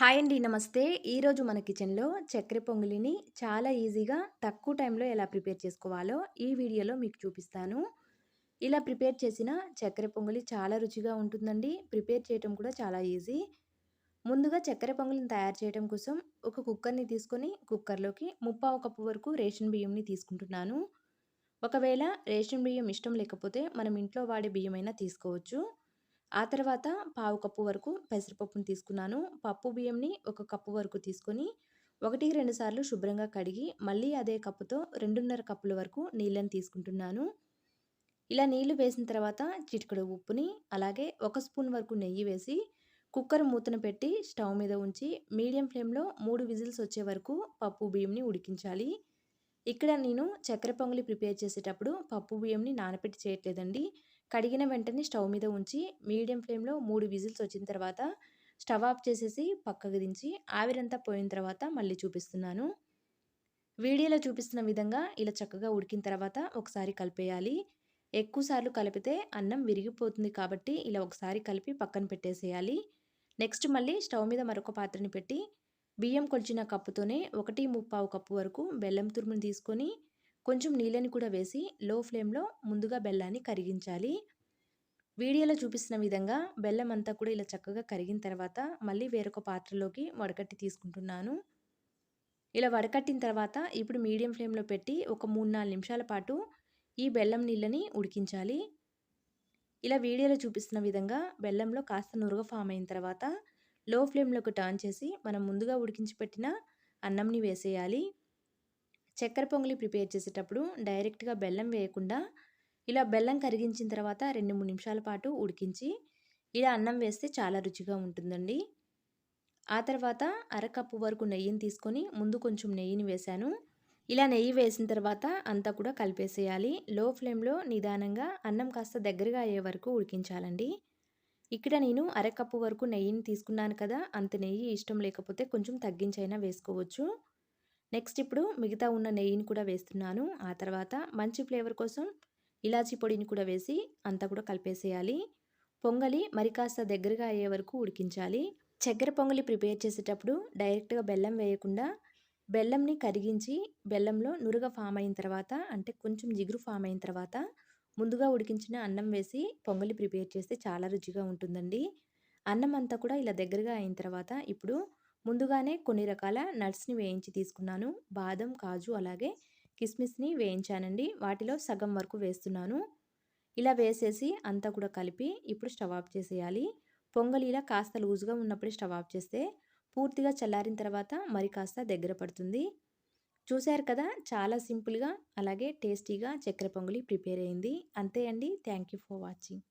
Hi అండి నమస్తే. ఈరోజు మన కిచెన్లో చక్కెర పొంగలిని చాలా ఈజీగా తక్కువ టైంలో ఎలా ప్రిపేర్ చేసుకోవాలో ఈ వీడియోలో మీకు చూపిస్తాను. ఇలా ప్రిపేర్ చేసిన చక్కెర పొంగలి చాలా రుచిగా ఉంటుందండి. ప్రిపేర్ చేయటం కూడా చాలా ఈజీ. ముందుగా చక్కెర పొంగలిని తయారు చేయడం కోసం ఒక కుక్కర్ని తీసుకొని కుక్కర్లోకి ముప్పావు కప్పు వరకు రేషన్ బియ్యంని తీసుకుంటున్నాను. ఒకవేళ రేషన్ బియ్యం ఇష్టం లేకపోతే మనం ఇంట్లో వాడే బియ్యమైనా తీసుకోవచ్చు. ఆ తర్వాత పావు కప్పు వరకు పెసరపప్పును తీసుకున్నాను. పప్పు బియ్యంని ఒక కప్పు వరకు తీసుకొని ఒకటి రెండు సార్లు శుభ్రంగా కడిగి మళ్ళీ అదే కప్పుతో రెండున్నర కప్పుల వరకు నీళ్ళని తీసుకుంటున్నాను. ఇలా నీళ్ళు వేసిన తర్వాత చిటికడు ఉప్పుని అలాగే ఒక స్పూన్ వరకు నెయ్యి వేసి కుక్కర్ మూతను పెట్టి స్టవ్ మీద ఉంచి మీడియం ఫ్లేమ్లో మూడు విజిల్స్ వచ్చే వరకు పప్పు బియ్యంని ఉడికించాలి. ఇక్కడ నేను చక్కెర పొంగలి ప్రిపేర్ చేసేటప్పుడు పప్పు బియ్యంని నానపెట్టి చేయట్లేదండి. కడిగిన వెంటనే స్టవ్ మీద ఉంచి మీడియం ఫ్లేమ్లో మూడు విజిల్స్ వచ్చిన తర్వాత స్టవ్ ఆఫ్ చేసేసి పక్కకు దించి ఆవిరంతా పోయిన తర్వాత మళ్ళీ చూపిస్తున్నాను. వీడియోలో చూపిస్తున్న విధంగా ఇలా చక్కగా ఉడికిన తర్వాత ఒకసారి కలిపేయాలి. ఎక్కువసార్లు కలిపితే అన్నం విరిగిపోతుంది కాబట్టి ఇలా ఒకసారి కలిపి పక్కన పెట్టేసేయాలి. నెక్స్ట్ మళ్ళీ స్టవ్ మీద మరొక పాత్రని పెట్టి బియ్యం కొలిచిన కప్పుతోనే ఒకటి ముప్పావు కప్పు వరకు బెల్లం తురుముని తీసుకొని కొంచెం నీళ్ళని కూడా వేసి లో ఫ్లేమ్లో ముందుగా బెల్లాన్ని కరిగించాలి. వీడియోలో చూపిస్తున్న విధంగా బెల్లం అంతా కూడా ఇలా చక్కగా కరిగిన తర్వాత మళ్ళీ వేరొక పాత్రలోకి వడకట్టి తీసుకుంటున్నాను. ఇలా వడకట్టిన తర్వాత ఇప్పుడు మీడియం ఫ్లేమ్లో పెట్టి ఒక మూడు నాలుగు నిమిషాల పాటు ఈ బెల్లం నీళ్ళని ఉడికించాలి. ఇలా వీడియోలో చూపిస్తున్న విధంగా బెల్లంలో కాస్త నురుగ ఫామ్ అయిన తర్వాత లో ఫ్లేమ్లోకి టర్న్ చేసి మనం ముందుగా ఉడికించి పెట్టిన అన్నంని వేసేయాలి. చక్కెర పొంగలి ప్రిపేర్ చేసేటప్పుడు డైరెక్ట్గా బెల్లం వేయకుండా ఇలా బెల్లం కరిగించిన తర్వాత రెండు మూడు నిమిషాల పాటు ఉడికించి ఇలా అన్నం వేస్తే చాలా రుచిగా ఉంటుందండి. ఆ తర్వాత అరకప్పు వరకు నెయ్యిని తీసుకొని ముందు కొంచెం నెయ్యిని వేశాను. ఇలా నెయ్యి వేసిన తర్వాత అంతా కూడా కలిపేసేయాలి. లో ఫ్లేమ్లో నిదానంగా అన్నం కాస్త దగ్గరగా అయ్యే వరకు ఉడికించాలండి. ఇక్కడ నేను అరకప్పు వరకు నెయ్యిని తీసుకున్నాను కదా అంత నెయ్యి ఇష్టం లేకపోతే కొంచెం తగ్గించైనా వేసుకోవచ్చు. నెక్స్ట్ ఇప్పుడు మిగతా ఉన్న నెయ్యిని కూడా వేస్తున్నాను. ఆ తర్వాత మంచి ఫ్లేవర్ కోసం ఇలాచీ పొడిని కూడా వేసి అంతా కూడా కలిపేసేయాలి. పొంగలి మరి కాస్త దగ్గరగా అయ్యే వరకు ఉడికించాలి. చక్కెర పొంగలి ప్రిపేర్ చేసేటప్పుడు డైరెక్ట్గా బెల్లం వేయకుండా బెల్లంని కరిగించి బెల్లంలో నురుగ ఫామ్ అయిన తర్వాత అంటే కొంచెం జిగురు ఫామ్ అయిన తర్వాత ముందుగా ఉడికించిన అన్నం వేసి పొంగలి ప్రిపేర్ చేస్తే చాలా రుచిగా ఉంటుందండి. అన్నం అంతా కూడా ఇలా దగ్గరగా అయిన తర్వాత ఇప్పుడు ముందుగానే కొన్ని రకాల నట్స్ని వేయించి తీసుకున్నాను. బాదం కాజు అలాగే కిస్మిస్ని వేయించానండి. వాటిలో సగం వరకు వేస్తున్నాను. ఇలా వేసేసి అంతా కూడా కలిపి ఇప్పుడు స్టవ్ ఆఫ్ చేసేయాలి. పొంగలి ఇలా కాస్త లూజ్గా ఉన్నప్పుడే స్టవ్ ఆఫ్ చేస్తే పూర్తిగా చల్లారిన తర్వాత మరి కాస్త దగ్గర పడుతుంది. చూశారు కదా చాలా సింపుల్గా అలాగే టేస్టీగా చక్కెర పొంగలి ప్రిపేర్ అయింది. అంతే అండి. Thank you for watching.